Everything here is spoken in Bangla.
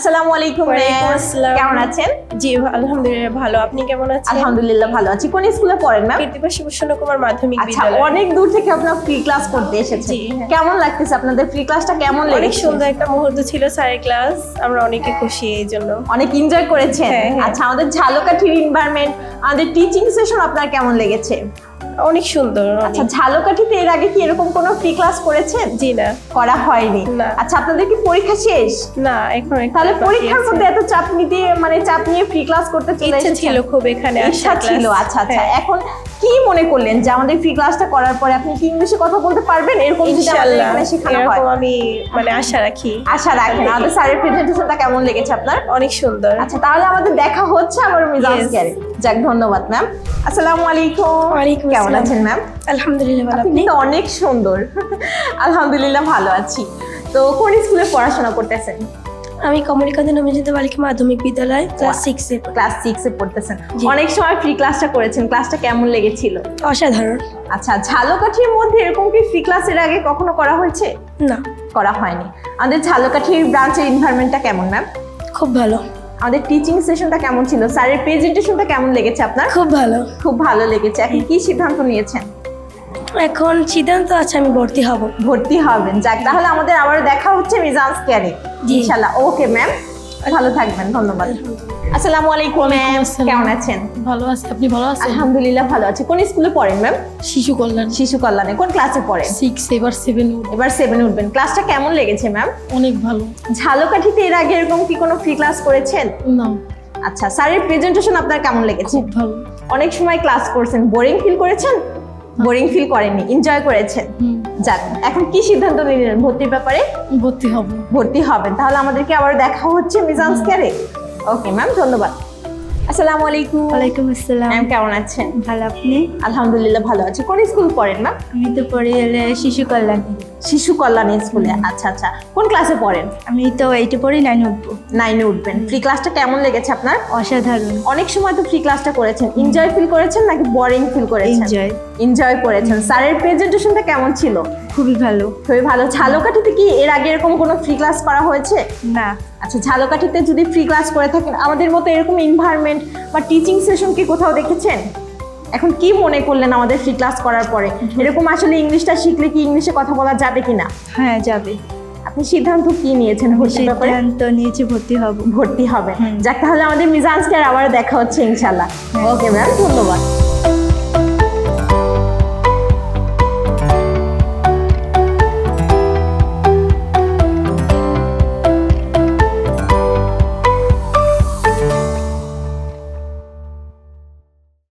আসসালামু আলাইকুম। কেমন আছেন? জি আলহামদুলিল্লাহ ভালো। আপনি কেমন আছেন? আলহামদুলিল্লাহ ভালো আছি। কোন স্কুলে পড়েন ম্যাম? কীর্তিবাসী ভূষণ কুমার মাধ্যমিক আচ্ছা বিদ্যালয়। অনেক দূর থেকে আপনার ফ্রি ক্লাস করতে এসেছেন হ্যাঁ। কেমন লাগতেছে আপনাদের ফ্রি ক্লাসটা কেমন অনেক লেগেছে? সুন্দর একটা মুহূর্ত ছিল স্যারের ক্লাস আমরা অনেকে খুশি এই জন্য। অনেক এনজয় করেছেন। হ্যাঁ, হ্যাঁ। আচ্ছা আমাদের ঝালকাঠির এনভায়রনমেন্ট আমাদের টিচিং সেশন আপনার কেমন লেগেছে? অনেক সুন্দর। আচ্ছা ঝালকাঠিতে এর আগে কি এরকম কোনো ফ্রি ক্লাস করেছেন? জি না। করা হয়নি। আচ্ছা আপনাদের কি পরীক্ষা শেষ? না এখন তাহলে পরীক্ষার মধ্যে এত চাপ নিতে মানে চাপ নিয়ে ফ্রি ক্লাস করতে চলে ইচ্ছা ছিল খুব এখানে ইচ্ছা ছিল আচ্ছা আচ্ছা। হ্যাঁ। এখন কি মনে করলেন যে আমাদের ফ্রি ক্লাসটা করার পরে আপনি কি ইংলিশে কথা বলতে পারবেন? এরকম যদি আমাদের এখানে শেখানো হয়। আমি মানে আশা রাখি। আশা রাখেন আমাদের স্যারের প্রেজেন্টেশনটা কেমন লেগেছে আপনার? অনেক সুন্দর। আচ্ছা তাহলে আমাদের দেখা হচ্ছে আমার মিজাজ Yes. যাক ধন্যবাদ ম্যাম আসসালামু আলাইকুম। ওয়ালাইকুম কেমন আছেন ম্যাম আলহামদুলিল্লাহ ভালো। আপনি অনেক সুন্দর। আলহামদুলিল্লাহ ভালো আছি। তো কোন স্কুলে পড়াশোনা করতেছেন? আমি কমলিকান্ত নবীনচিন্ত বালিকা মাধ্যমিক বিদ্যালয় ক্লাস সিক্সে ক্লাস সিক্সে পড়তেছেন। অনেক সময় ফ্রি ক্লাসটা করেছেন। ক্লাসটা কেমন লেগেছিল? অসাধারণ। আচ্ছা ঝালকাঠির মধ্যে এরকম কি ফ্রি ক্লাসের আগে কখনো করা হয়েছে? না। করা হয়নি। আমাদের ঝালকাঠির ব্রাঞ্চের এনভায়রনমেন্টটা কেমন ম্যাম খুব ভালো। আমাদের টিচিং সেশনটা কেমন ছিল? স্যারের প্রেজেন্টেশনটা কেমন লেগেছে আপনার? খুব ভালো। খুব ভালো লেগেছে। এখন কি সিদ্ধান্ত নিয়েছেন? এখন সিদ্ধান্ত আছে আমি ভর্তি হব। ভর্তি হবেন। যাক তাহলে আমাদের আবার দেখা হচ্ছে মিজান্স কেয়ারে। ইনশাল্লাহ। ওকে ম্যাম ভালো থাকবেন ধন্যবাদ। আসসালামু আলাইকুম ম্যাম কেমন আছেন? ভালো আছি। আপনি ভালো আছেন? আলহামদুলিল্লাহ ভালো আছি। কোন স্কুলে পড়েন ম্যাম শিশু কল্যাণ। শিশু কল্যাণে। কোন ক্লাসে পড়েন? সিক্স এবার সেভেন এবার সেভেন উঠবেন। ক্লাসটা কেমন লেগেছে ম্যাম অনেক ভালো। ঝালকাঠিতে এর আগে এরকম কি কোনো ফ্রি ক্লাস করেছেন? না। আচ্ছা স্যারের প্রেজেন্টেশন আপনার কেমন লেগেছে? খুব ভালো। অনেক সময় ক্লাস করছেন। বোরিং ফিল করেছেন? বোরিং ফিল করেননি। এনজয় করেছেন? যাক এখন কি সিদ্ধান্ত নিলেন? ভর্তির ব্যাপারে? ভর্তি হব। ভর্তি হবেন। তাহলে আমাদেরকে আবার দেখা হচ্ছে মিজান্স ক্যারে ওকে ম্যাম ধন্যবাদ। আসসালামু আলাইকুম। ওয়ালাইকুম আসসালাম। ম্যাম কেমন আছেন? ভালো আপনি? আলহামদুলিল্লাহ ভালো আছি। কোন স্কুল পড়েন ম্যাম আমি তো পড়ি এলে শিশু কল্যাণী। শিশু কল্যাণ স্কুলে। আচ্ছা আচ্ছা। কোন ক্লাসে পড়েন? আমি তো এইটে পড়ি নাইন উঠবো। নাইনে উঠবেন। ফ্রি ক্লাসটা কেমন লেগেছে আপনার? অসাধারণ। অনেক সময় তো ফ্রি ক্লাসটা করেছেন। এনজয় ফিল করেছেন নাকি বোরিং ফিল করেছেন? এনজয় এনজয় করেছেন। স্যারের প্রেজেন্টেশনটা কেমন ছিল? খুবই ভালো। খুবই ভালো। ঝালকাঠিতে কি এর আগে এরকম কোনো ফ্রি ক্লাস করা হয়েছে? না। আচ্ছা ঝালকাঠিতে যদি ফ্রি ক্লাস করে থাকেন আমাদের মতো এরকম এনভায়রনমেন্ট বা টিচিং সেশন কি কোথাও দেখেছেন? এখন কি মনে করলেন আমাদের ফ্রি ক্লাস করার পরে? এরকম আসলে ইংলিশটা শিখলে কি ইংলিশে কথা বলা যাবে কিনা? হ্যাঁ যাবে। আপনি সিদ্ধান্ত কি নিয়েছেন ভর্তির ব্যাপারে? সিদ্ধান্ত নিয়েছি ভর্তি হব। ভর্তি হবে। যাক তাহলে আমাদের মিজান্সকে আবার দেখা হচ্ছে ইনশাল্লাহ ওকে ম্যাম ধন্যবাদ।